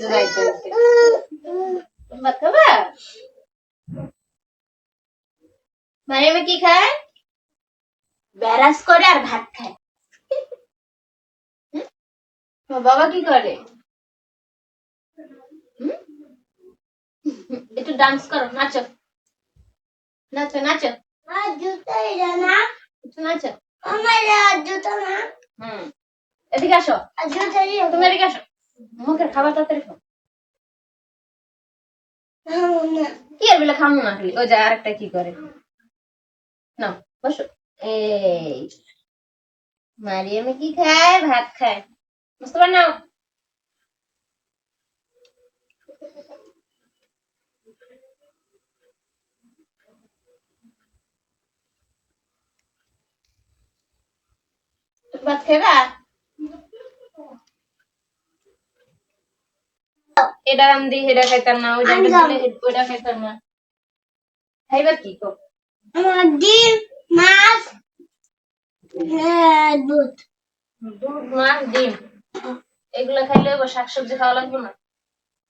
যে যাইতে হইছে। ভাত খাবা মারিয়ামে কি খায় ব্যারাস করে আর ভাত খায় হুম? তোমার বাবা কি করে হুম? একটু ডান্স করো নাচো নাচো নাচো আর জুতো এটা না একটু নাচো আমার আর জুতো না হুম এদিকে আসো আর জুতো দিয়ে তুমি এদিকে আসো মুখের খাবার তাড়াতাড়ি খাও খাব না কি আর বলে খামো না খালি ওই যে আরেকটা কি করে নাও বসো এই মারিয়ামে কি খায় ভাত খায় বুঝতে পার নাও ভাত খাইবা এটা রান্ধি এটা খাইতাম না ওইটা আমি রান্ধলে ওইটা খাইতাম না। খাইবা কি কো আমার ডিম মাছ হ্যাঁ, দুধ। দুধ মাছ ডিম। এগুলো খাইলে আবার শাকসবজি খাওয়া লাগবে না?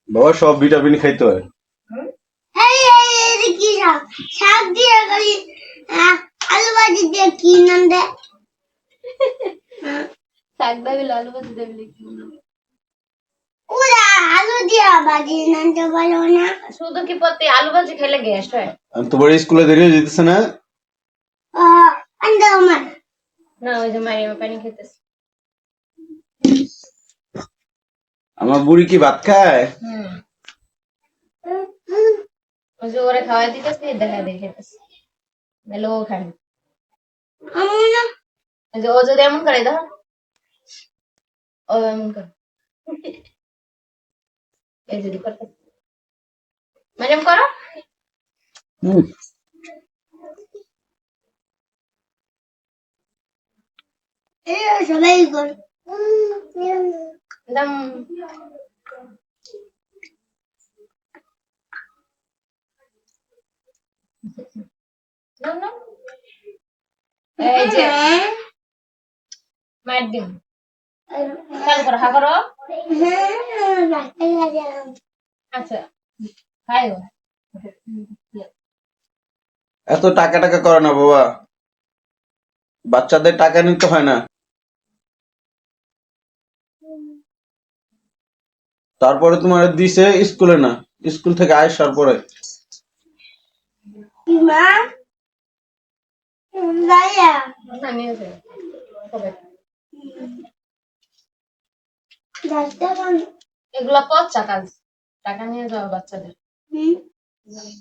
বাবা সব ভিটামিন খাইতে হয়? এই এই এই কি শাক? শাক দিয়ে খালি আহ, আলু ভাজি দিয়ে কি নাম দেয়? শাক দাবি আলু ভাজি দাবি কি ওরা আলু দিয়ে ভাজি নামতে পারো না শুধু কি প্রতি আলু ভাজি খেলে গ্যাস হয় আর তোমার স্কুলে দেরি হয়ে যেতেছে না আহ, আন্দা আমার না ওই যে মারিয়ামা পানি খেতেছে আমার বুড়ি কি ভাত খায় হুম ওই যে ওরে খাওয়াই দিতেছে দেখা দিয়ে খেতেছে নাহলে ও খায় না। আমার না ওই যে ও যদি এমন করে দেখো ও এমন করে এই যদি করতে মারিয়াম করো। হুম। এটা সবাই করে। একদম। এই যে। মায়ের দিন খেয়াল করো হা এত টাকা টাকা করে না বাবা। বাচ্চাদের টাকা নিতে হয় না। তারপরে তোমার দিছে স্কুলে না। স্কুল থেকে আসার পরে। মা ভাইয়া না নিয়ে যাও কবে? যাতে পান এগুলা পচা কাজ টাকা নিয়ে যাও বাচ্চাদের।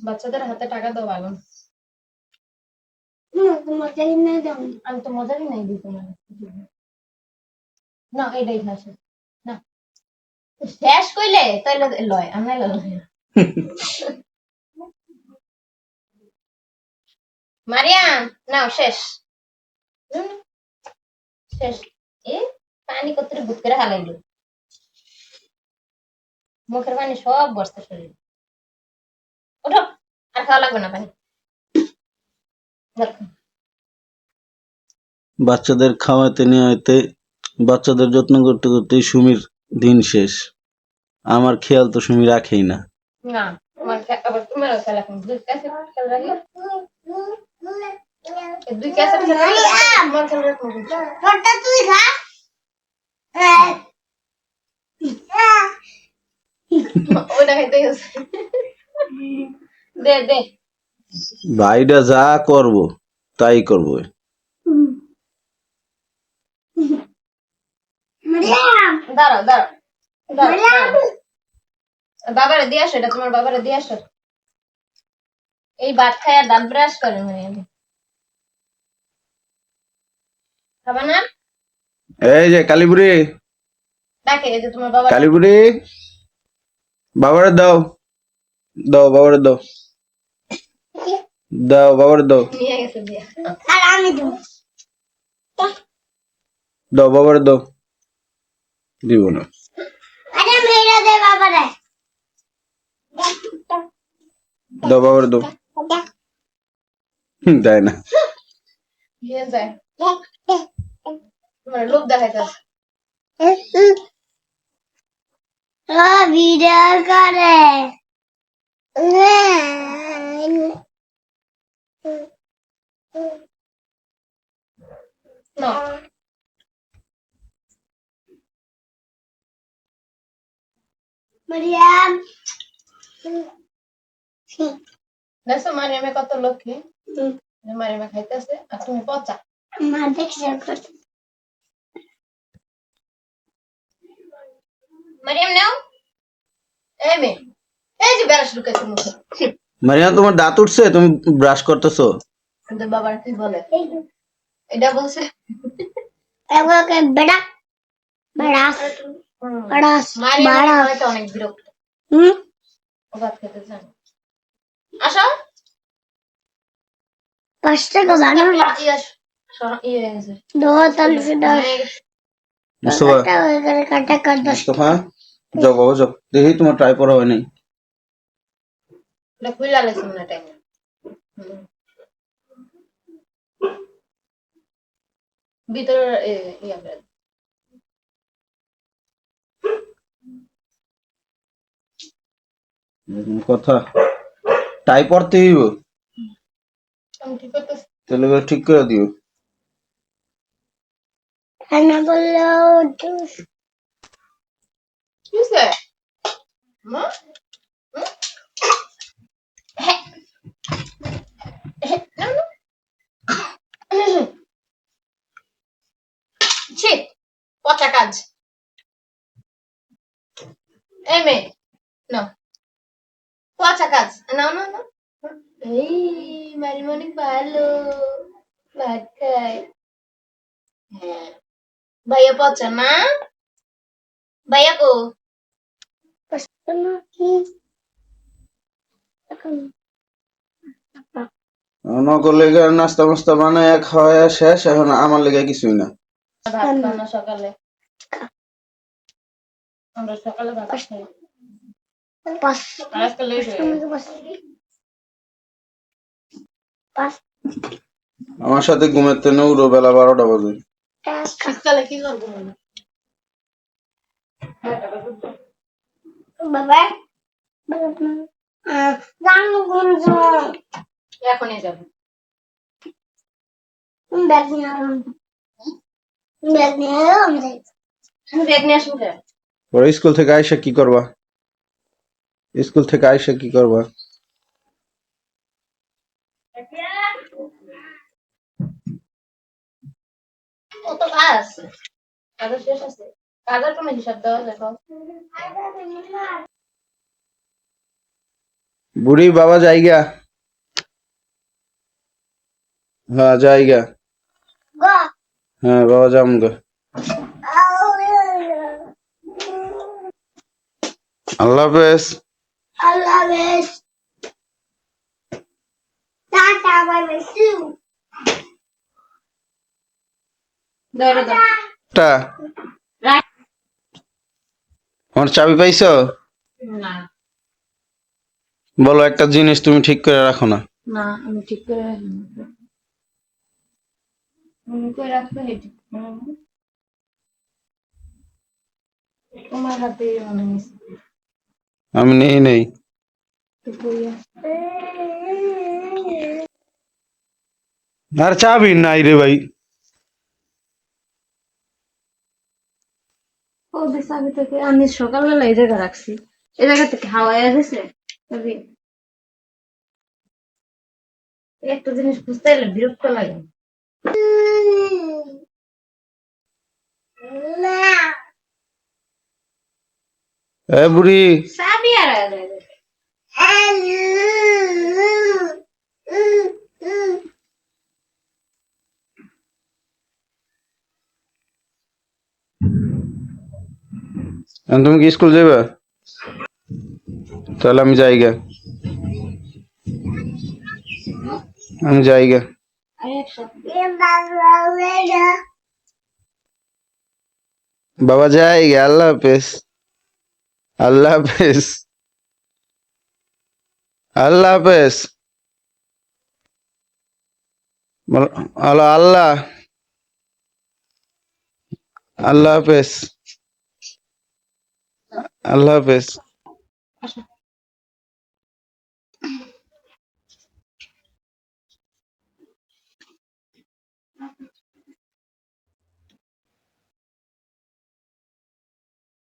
বাচ্চাদের হাতে টাকা দাও ভালো। আমি তো মজারই নাই দিই তোমার না এটাই খাস। না। শেষ কইলে তাইলে লয় আমি লয় না। মারিয়াম নাও শেষ। হুম, শেষ। এ পানি কত বুক করে হালাইলো? মুখের পানি সব বসতে শরীর। ওঠো আর খাওয়া লাগবে না পানি। বাচ্চাদের খাওয়াতে নেওয়াতে বাচ্চাদের যত্ন করতে করতে সুমির দিন শেষ। আমার খেয়াল তো সুমি রাখেই না। তুই খা ওইটা খাইতে গেছে দে দে ভাইটা যা করব তাই করব। দাঁড়াও দাঁড়াও দাঁড়াও, মারিয়াম। দাঁড়াও। বাবারে দিয়ে আসো এটা তোমার বাবারে দিয়ে আসো। এই ভাত খাই আর দাঁত ব্রাশ করে মানে খাবা না এই যে কালীপুরি। ডাকে এই যে তোমার বাবা। কালীপুরি। বাবারে দাও। দাও বাবারে দাও। দাও বাবারে দাও। নিয়ে গেছে দিয়া আর আমি দেবো। দাও বাবারে দাও। দিব না। আরে মেয়েরা দে বাবারে। দাও বাবারে দাও। দেয় না। দেখাইতে ভিডিও করে। না। মারিয়াম। দেখছ মারিয়ামে কত লক্ষ্মী? মারিয়ামে খাইতেছে আর তুমি পচা। মা দেখছে মারিয়াম নাও। এই মে এই যে লুকাইছে মুখে। ছি, মারিয়া তোমার দাঁত উঠছে তুমি ব্রাশ করতেছো। বাবার কি বলে? এটা বলছে। মারিয়াম অনেক বিরক্ত। হুম? ও ভাত খেতে চান আসো। পাঁচ টাকা জানো? দো গেছে। মুস্তফা। মুস্তফা যাও বাবা যাও। দেখি তোমার ট্রাই করা ভিতরে কথা। টাই পড়তে হইব। তাহলে ঠিক করে দিও। রান্না করলেও কি হয়েছে মা। ছি, পচা কাজ এই মেয়ে নাও পচা কাজ নাও নাও নাও এই মারি অনেক ভালো। ভাত খায়। হ্যাঁ। ভাইয়া পচা না ভাইয়া গো কি ন করলে গিয়ে নাস্তা মাস্তা বানায় খাওয়া শেষ এখন আমার লেগে কিছুই না সকালে আমরা সকালে ভাত খাই পাঁচ আর আজকে লেট গেছে। পাঁচ আমার সাথে ঘুমের তেনে উড়ো বেলা বারোটা বাজে শীতকালে কি করব বলো? বাবা জানো কোন এখনই যাব ব্যাগ নিয়ে আলাম ব্যাগ নিয়ে এলাম আমি ব্যাগ নিয়ে আসব কে? পরে স্কুল থেকে আইসা কি করবা স্কুল থেকে আইসা কি করবা কত কাজ আছে। কাজের শেষ আছে। কাজের কোনো হিসাব দেওয়া দেখো বুড়ি বাবা জায়গা? হ্যাঁ জায়গা। গো। হ্যাঁ বাবা যামগা আল্লাহ হাফেজ। আল্লাহ হাফেজ। টাটা বাই বাই সি ধরো দাও টা। আমার চাবি পাইছো? না। বলো একটা জিনিস তুমি ঠিক করে রাখো না। না আমি ঠিক করে। আমি করে রাখতে হেঁটে তোমার হাতে আমি নেই নেই। আর চাবি নাই রে ভাই। ও আগে থেকে আমি সকালবেলা এই জায়গা রাখছি। এই জায়গা থেকে হাওয়া এসেছে তবে একটা জিনিস বুঝতে এলে বিরক্ত লাগে। এ বুড়ি। সাবি আর আয়া যায় দেখে। এখন তুমি কি স্কুল যাবে তাহলে আমি যাইগা আমি যাইগা আর একসাথে বাবা যাইগা আল্লাহ হাফেজ আল্লাহ হাফেজ আল্লাহ হাফেজ বলো, হ্যালো আল্লাহ আল্লাহ হাফেজ আল্লাহ হাফেজ আসো